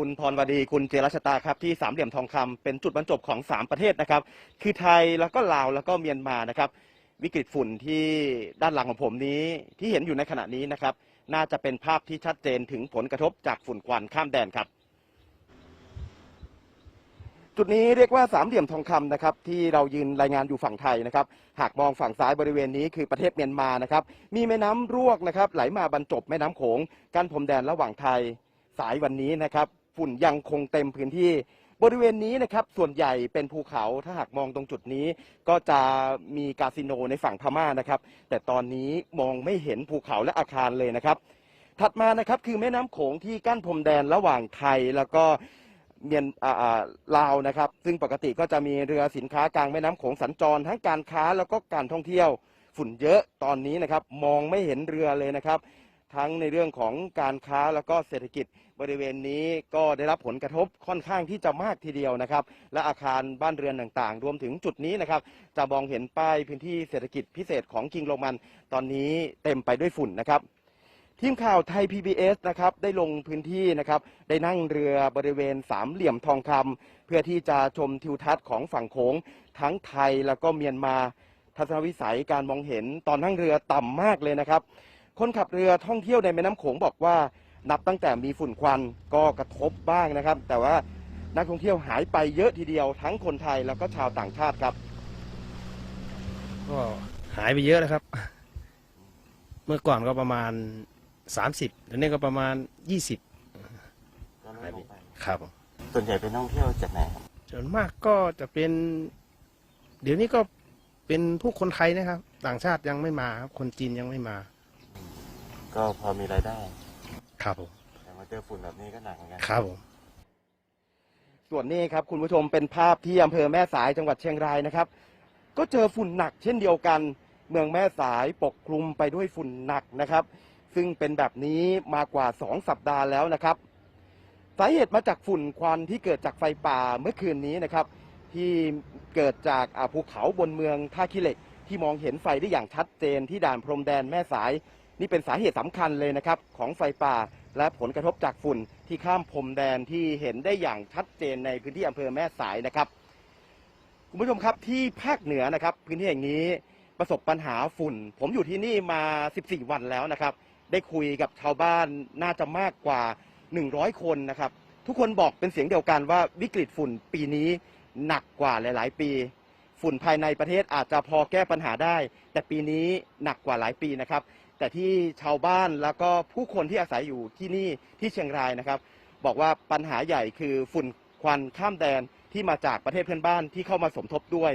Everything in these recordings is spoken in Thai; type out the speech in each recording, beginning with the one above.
คุณพรวดีคุณเจรชตาครับที่สามเหลี่ยมทองคำเป็นจุดบรรจบของสามประเทศนะครับ คือไทยแล้วก็ลาวแล้วก็เมียนมานะครับ วิกฤตฝุ่นที่ด้านหลังของผมนี้ที่เห็นอยู่ในขณะนี้นะครับ น่าจะเป็นภาพที่ชัดเจนถึงผลกระทบจากฝุ่นควันข้ามแดนครับจุดนี้เรียกว่าสามเหลี่ยมทองคำนะครับที่เรายืนรายงานอยู่ฝั่งไทยนะครับหากมองฝั่งซ้ายบริเวณนี้คือประเทศเมียนมานะครับมีแม่น้ำรวกนะครับไหลมาบรรจบแม่น้ำโขงกั้นพรมแดนระหว่างไทยสายวันนี้นะครับ ฝุ่นยังคงเต็มพื้นที่ บริเวณนี้นะครับส่วนใหญ่เป็นภูเขาถ้าหากมองตรงจุดนี้ ก็จะมีคาสิโนในฝั่งพม่านะครับ แต่ตอนนี้มองไม่เห็นภูเขาและอาคารเลยนะครับ ถัดมานะครับคือแม่น้ำโขงที่กั้นพรมแดนระหว่างไทยแล้วก็เมียน่าลาวนะครับ ซึ่งปกติก็จะมีเรือสินค้ากลางแม่น้ำโขงสัญจรทั้งการค้าแล้วก็การท่องเที่ยว ฝุ่นเยอะตอนนี้นะครับ มองไม่เห็นเรือเลยนะครับ ทั้งในเรื่องของการค้าแล้วก็เศรษฐกิจบริเวณนี้ก็ได้รับผลกระทบค่อนข้างที่จะมากทีเดียวนะครับ และอาคารบ้านเรือนต่างๆ รวมถึงจุดนี้นะครับ จะมองเห็นป้ายพื้นที่เศรษฐกิจพิเศษของคิงโรมัน ตอนนี้เต็มไปด้วยฝุ่นนะครับ ทีมข่าวไทย PBS นะครับได้ลงพื้นที่นะครับ ได้นั่งเรือบริเวณสามเหลี่ยมทองคำเพื่อที่จะชมทิวทัศน์ของฝั่งโขงทั้งไทยแล้วก็เมียนมา ทัศนวิสัยการมองเห็นตอนนั่งเรือต่ำมากเลยนะครับ คนขับเรือท่องเที่ยวในแม่น้ำโขงบอกว่านับตั้งแต่มีฝุ่นควันก็กระทบบ้างนะครับ แต่ว่านักท่องเที่ยวหายไปเยอะทีเดียวทั้งคนไทยแล้วก็ชาวต่างชาติครับ ก็หายไปเยอะแล้วครับ เมื่อก่อนก็ประมาณสามสิบเดี๋ยวนี้ก็ประมาณยี่สิบครับส่วนใหญ่เป็นท่องเที่ยวจากไหนครับส่วนมากก็จะเป็น เดี๋ยวนี้ก็เป็นผู้คนไทยนะครับ ต่างชาติยังไม่มาครับคนจีนยังไม่มา ก็พอมีรายได้ ครับผม แต่มาเจอฝุ่นแบบนี้ก็หนักเหมือนกัน ครับผม ส่วนนี้ครับคุณผู้ชมเป็นภาพที่อำเภอแม่สายจังหวัดเชียงรายนะครับ ก็เจอฝุ่นหนักเช่นเดียวกัน เมืองแม่สายปกคลุมไปด้วยฝุ่นหนักนะครับ ซึ่งเป็นแบบนี้มากว่า 2 สัปดาห์แล้วนะครับสาเหตุมาจากฝุ่นควันที่เกิดจากไฟป่าเมื่อคืนนี้นะครับ ที่เกิดจากอ่าภูเขาบนเมืองท่าขี้เหล็ก ที่มองเห็นไฟได้อย่างชัดเจนที่ด่านพรมแดนแม่สาย นี่เป็นสาเหตุสำคัญเลยนะครับของไฟป่า และผลกระทบจากฝุ่นที่ข้ามพรมแดนที่เห็นได้อย่างชัดเจนในพื้นที่อำเภอแม่สายนะครับคุณผู้ชมครับที่ภาคเหนือนะครับ พื้นที่แห่งนี้ประสบปัญหาฝุ่น ผมอยู่ที่นี่มา 14 วันแล้วนะครับ ได้คุยกับชาวบ้านน่าจะมากกว่า 100 คนนะครับ ทุกคนบอกเป็นเสียงเดียวกันว่าวิกฤตฝุ่นปีนี้หนักกว่าหลาย ๆ ปี ฝุ่นภายในประเทศอาจจะพอแก้ปัญหาได้ แต่ปีนี้หนักกว่าหลายปีนะครับ แต่ที่ชาวบ้านแล้วก็ผู้คนที่อาศัยอยู่ที่นี่ที่เชียงรายนะครับ บอกว่าปัญหาใหญ่คือฝุ่นควันข้ามแดนที่มาจากประเทศเพื่อนบ้านที่เข้ามาสมทบด้วย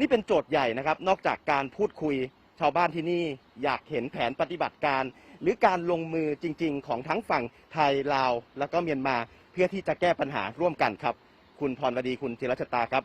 นี่เป็นโจทย์ใหญ่นะครับ นอกจากการพูดคุยชาวบ้านที่นี่อยากเห็นแผนปฏิบัติการ หรือการลงมือจริง ๆ ของทั้งฝั่งไทยลาว แล้วก็เมียนมา เพื่อที่จะแก้ปัญหาร่วมกันครับ คุณพรวดีคุณจิรชตาครับ